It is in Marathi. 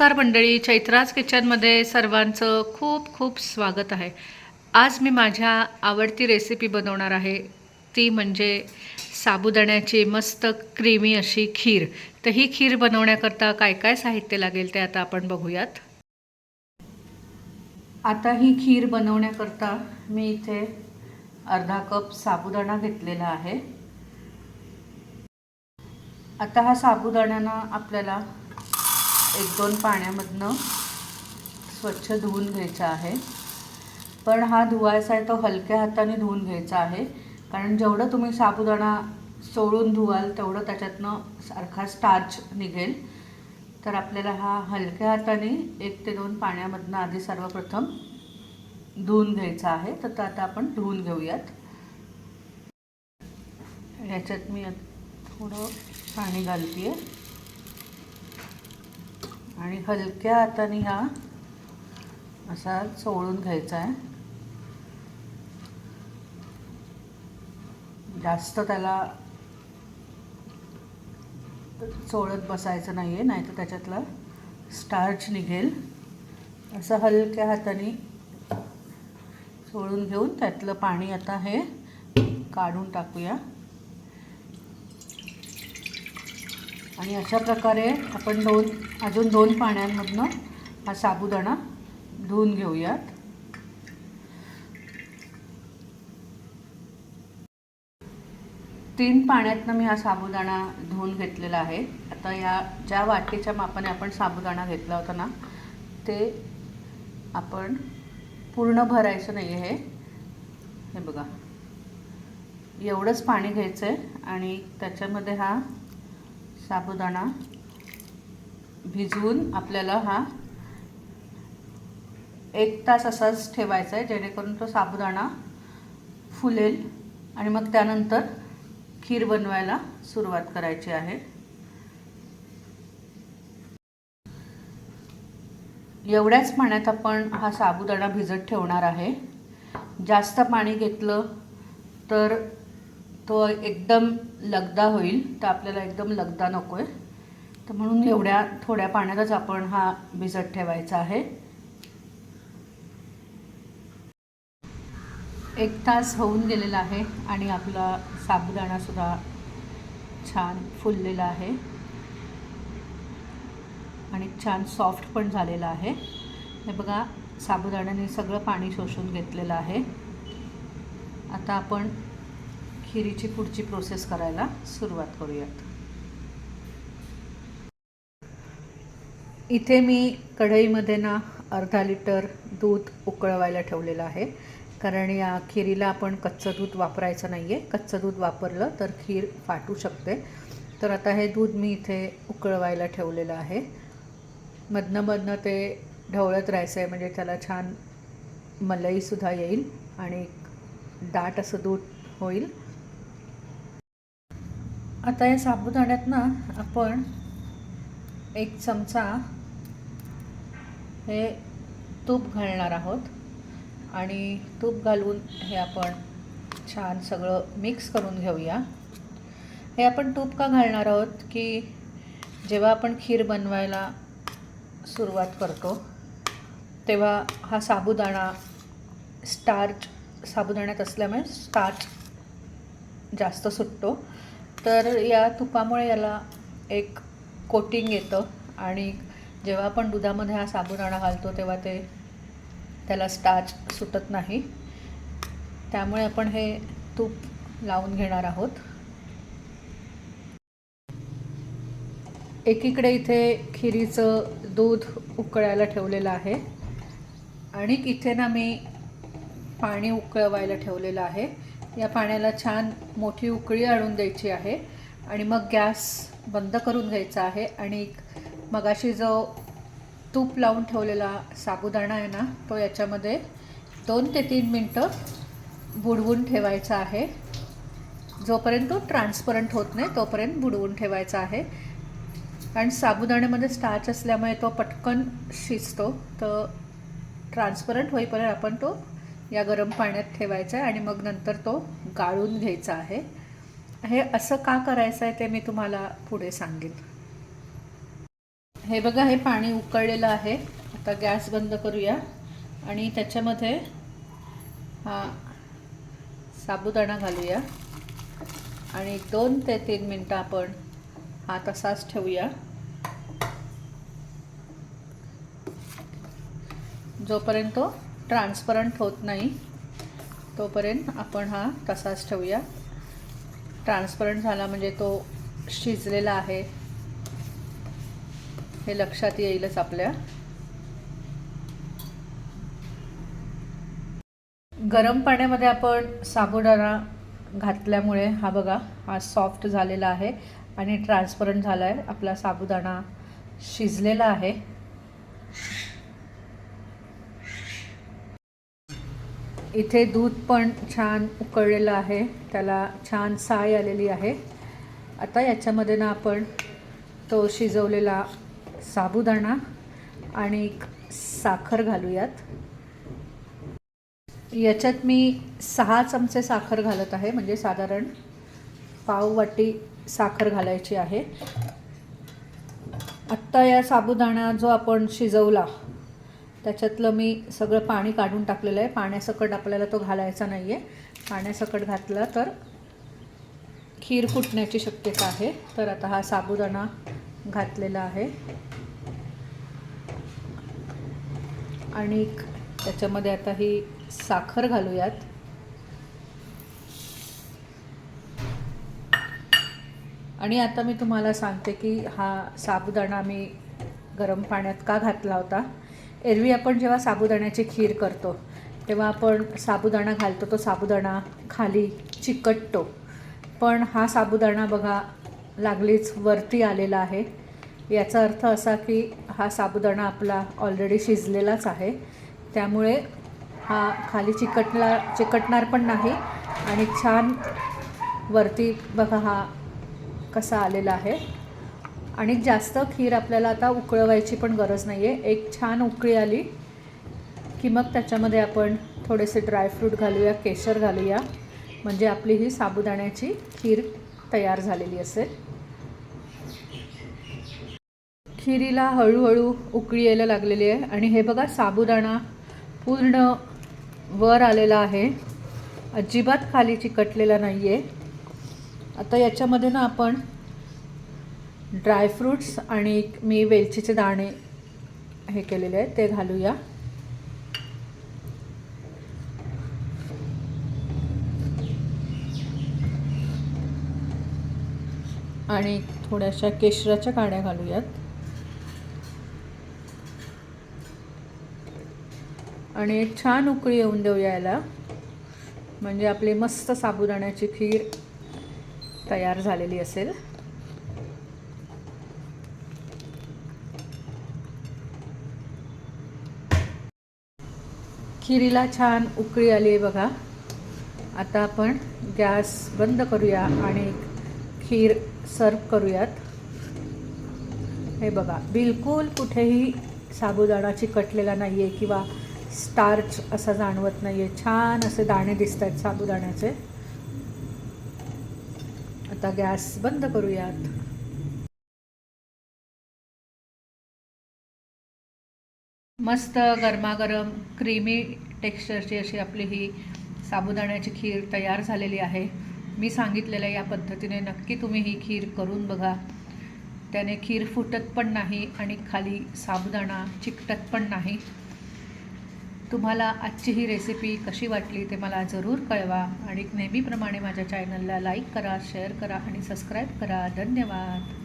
नमस्कार मंडळी चैत्राज किचनमध्ये सर्वांचं खूप खूप स्वागत आहे. आज मी माझ्या आवडती रेसिपी बनवणार आहे. ती म्हणजे साबुदाण्याची मस्त क्रीमी अशी खीर. तर ही खीर बनवण्याकरता काय काय साहित्य लागेल ते आता आपण बघूयात. आता ही खीर बनवण्याकरता मी इथे अर्धा कप साबुदाणा घेतलेला आहे. आता हा साबुदाण्यानं आपल्याला एक दोन पाण्यामधनं स्वच्छ धुवून घ्यायचा आहे. पण हा धुवायचा आहे तो हलक्या हाताने धुवून घ्यायचा आहे. कारण जेवढं तुम्ही साबुदाणा सोडून धुवाल तेवढं त्याच्यातनं सारखा स्टार्च निघेल. तर आपल्याला हा हलक्या हाताने एक ते दोन पाण्यामधनं आधी सर्वप्रथम धुवून घ्यायचा आहे. तर तो आता आपण धुवून घेऊयात. ह्याच्यात मी थोडं पाणी घालते आहे आणि हलक्या हाताने हा असा चोळून घ्यायचा आहे. जास्त त्याला चोळत बसायचं नाही आहे नाहीतर त्याच्यातला स्टार्च निघेल. असं हलक्या हाताने चोळून घेऊन त्यातलं पाणी आता हे काढून टाकूया. आणि अशा प्रकारे आपण दोन अजून दोन पाण्यांमधनं हा साबुदाणा धुवून घेऊयात. तीन पाण्यातनं मी हा साबुदाणा धुवून घेतलेला आहे. आता या ज्या वाटीच्या मापाने आपण साबुदाणा घेतला होता ना ते आपण पूर्ण भरायचं नाही आहे हे बघा. एवढंच पाणी घ्यायचं आहे आणि त्याच्यामध्ये हा साबुदाणा भिजवून आपल्याला हा एक तास असाच ठेवायचा आहे जेणेकरून तो साबुदाणा फुलेल आणि मग त्यानंतर खीर बनवायला सुरुवात करायची आहे. एवढ्याच पाण्यात आपण हा साबुदाणा भिजत ठेवणार आहे. जास्त पाणी घेतलं तर तो एकदम लगदा होईल तर आपल्याला एकदम लगदा नको आहे तर म्हणून एवढ्या थोड्या पाण्यातच आपण हा भिजत ठेवायचा आहे. एक तास होऊन गेलेला आहे आणि आपला साबुदाणासुद्धा छान फुललेला आहे. आणि छान सॉफ्ट पण झालेला आहे. हे बघा साबुदाण्याने सगळं पाणी शोषून घेतलेलं आहे. आता आपण खिरीची पुढची प्रोसेस करायला सुरुवात करूयात. इथे मी कढईमध्ये ना अर्धा लिटर दूध उकळवायला ठेवलेलं आहे. कारण या खिरीला आपण कच्चं दूध वापरायचं नाही आहे कच्चं दूध वापरलं तर खीर फाटू शकते. तर आता हे दूध मी इथे उकळवायला ठेवलेलं आहे. मधनं मधनं ते ढवळत राहायचं आहे म्हणजे त्याला छान मलईसुद्धा येईल आणि दाट असं दूध होईल. आता या साबुदाण्यात ना आपण एक चमचा हे तूप घालणार आहोत. आणि तूप घालून हे आपण छान सगळं मिक्स करून घेऊया. हे आपण तूप का घालणार आहोत की जेव्हा आपण खीर बनवायला सुरुवात करतो तेव्हा हा साबुदाणा स्टार्च साबुदाण्यात असल्यामुळे स्टार्च जास्त सुटतो. तर या तुपामुळे याला एक कोटिंग येतं आणि जेव्हा आपण दुधामध्ये हा साबुदाणा घालतो तेव्हा ते त्याला स्टार्च सुटत नाही. त्यामुळे आपण हे तूप लावून घेणार आहोत. एकीकडे इथे खिरीचं दूध उकळायला ठेवलेलं आहे आणि इथे ना मी पाणी उकळवायला ठेवलेलं आहे. या पाण्याला छान मोठी उकळी आणून द्यायची आहे आणि मग गॅस बंद करून घ्यायचा आहे आणि मगाशी जो तूप लावून ठेवलेला साबुदाणा आहे ना तो याच्यामध्ये दोन ते तीन मिनटं बुडवून ठेवायचा आहे. जोपर्यंत तो ट्रान्सपरंट होत नाही तोपर्यंत बुडवून ठेवायचा आहे. कारण साबुदाण्यामध्ये स्टार्च असल्यामुळे तो पटकन शिजतो तर ट्रान्सपरंट होईपर्यंत आपण तो या गरम पाण्यात ठेवायचा आहे आणि मग नंतर तो गाळून घ्यायचा आहे. हे असं का करायचं आहे ते मी तुम्हाला पुढे सांगेन. हे बघा हे पाणी उकळलेलं आहे. आता गॅस बंद करूया. आणि त्याच्यामध्ये हा साबुदाणा घालूया. आणि दोन ते तीन मिनटं आपण हा तसाच ठेवूया. जोपर्यंत तो ट्रान्सपरंट होत नाही. तोपर्यंत आपण हा तसाच ठेवूया. ट्रान्सपरंट झाला म्हणजे तो शिजलेला आहे. हे लक्षात येईलच आपल्या. गरम पाण्यामध्ये आपण साबुदाणा घातल्यामुळे हा बघा हा सॉफ्ट झालेला आहे आणि ट्रान्सपरंट झाला आहे आपला साबुदाणा शिजलेला आहे. इथे दूध पण छान उकळलेलं आहे. त्याला छान साय आलेली आहे. आता याच्यामध्ये ना आपण तो शिजवलेला साबुदाणा आणि साखर घालूयात. याच्यात मी सहा चमचे साखर घालत आहे. म्हणजे साधारण पाव वाटी साखर घालायची आहे. आत्ता या साबुदाणा जो आपण शिजवला त्याच्यातलं मी सगळं पाणी काढून टाकलेलं आहे. पाण्यासकट आपल्याला तो घालायचा नाही आहे पाण्यासकट घातला तर खीर फुटण्याची शक्यता आहे. तर आता हा साबुदाणा घातलेला आहे. आणि त्याच्यामध्ये आता ही साखर घालूयात. आणि आता मी तुम्हाला सांगते की हा साबुदाणा मी गरम पाण्यात का घातला होता. एरवी आपण जेव्हा साबुदाण्याची खीर करतो तेव्हा आपण साबुदाणा घालतो तो साबुदाणा खाली चिकटतो. पण हा साबुदाणा बघा लागलीच वरती आलेला आहे. याचा अर्थ असा की हा साबुदाणा आपला ऑलरेडी शिजलेलाच आहे. त्यामुळे हा खाली चिकटला चिकटणार पण नाही आणि छान वरती बघा हा कसा आलेला आहे. आणि जास्त खीर आपल्याला आता उकळवायची पण गरज नाही आहे एक छान उकळी आली की मग त्याच्यामध्ये आपण थोडेसे ड्रायफ्रूट घालूया केशर घालूया. म्हणजे आपली ही साबुदाण्याची खीर तयार झालेली असेल. खिरीला हळूहळू उकळी यायला लागलेली आहे. आणि हे बघा साबुदाणा पूर्ण वर आलेला आहे. अजिबात खाली चिकटलेला नाही आहे आता याच्यामध्ये ना आपण ड्रायफ्रूट्स आणि मी वेलचीचे दाणे हे केलेले आहेत ते घालूया. आणि थोड्याशा केशराच्या काड्या घालूयात. आणि छान उकळी येऊन देऊया याला म्हणजे आपली मस्त साबुदाण्याची खीर तयार झालेली असेल. खिरीला छान उकळी आली आहे बघा. आता आपण गॅस बंद करूया आणि खीर सर्व करूयात. हे बघा बिलकुल कुठेही साबुदाणा चिकटलेला नाही आहे किंवा स्टार्च असा जाणवत नाही आहे छान असे दाणे दिसत आहेत साबुदाण्याचे. आता गॅस बंद करूयात. मस्त गरमागरम क्रीमी टेक्स्चरची अशी आपली ही साबुदाण्याची खीर तयार झालेली आहे. मी सांगितलेल्या या पद्धतीने नक्की तुम्ही ही खीर करून बघा. त्याने खीर फुटत पण नाही आणि खाली साबुदाणा चिकटत पण नाही. तुम्हाला आजची ही रेसिपी कशी वाटली ते मला जरूर कळवा आणि नेहमीप्रमाणे माझ्या चॅनलला लाईक करा शेअर करा आणि सबस्क्राईब करा. धन्यवाद.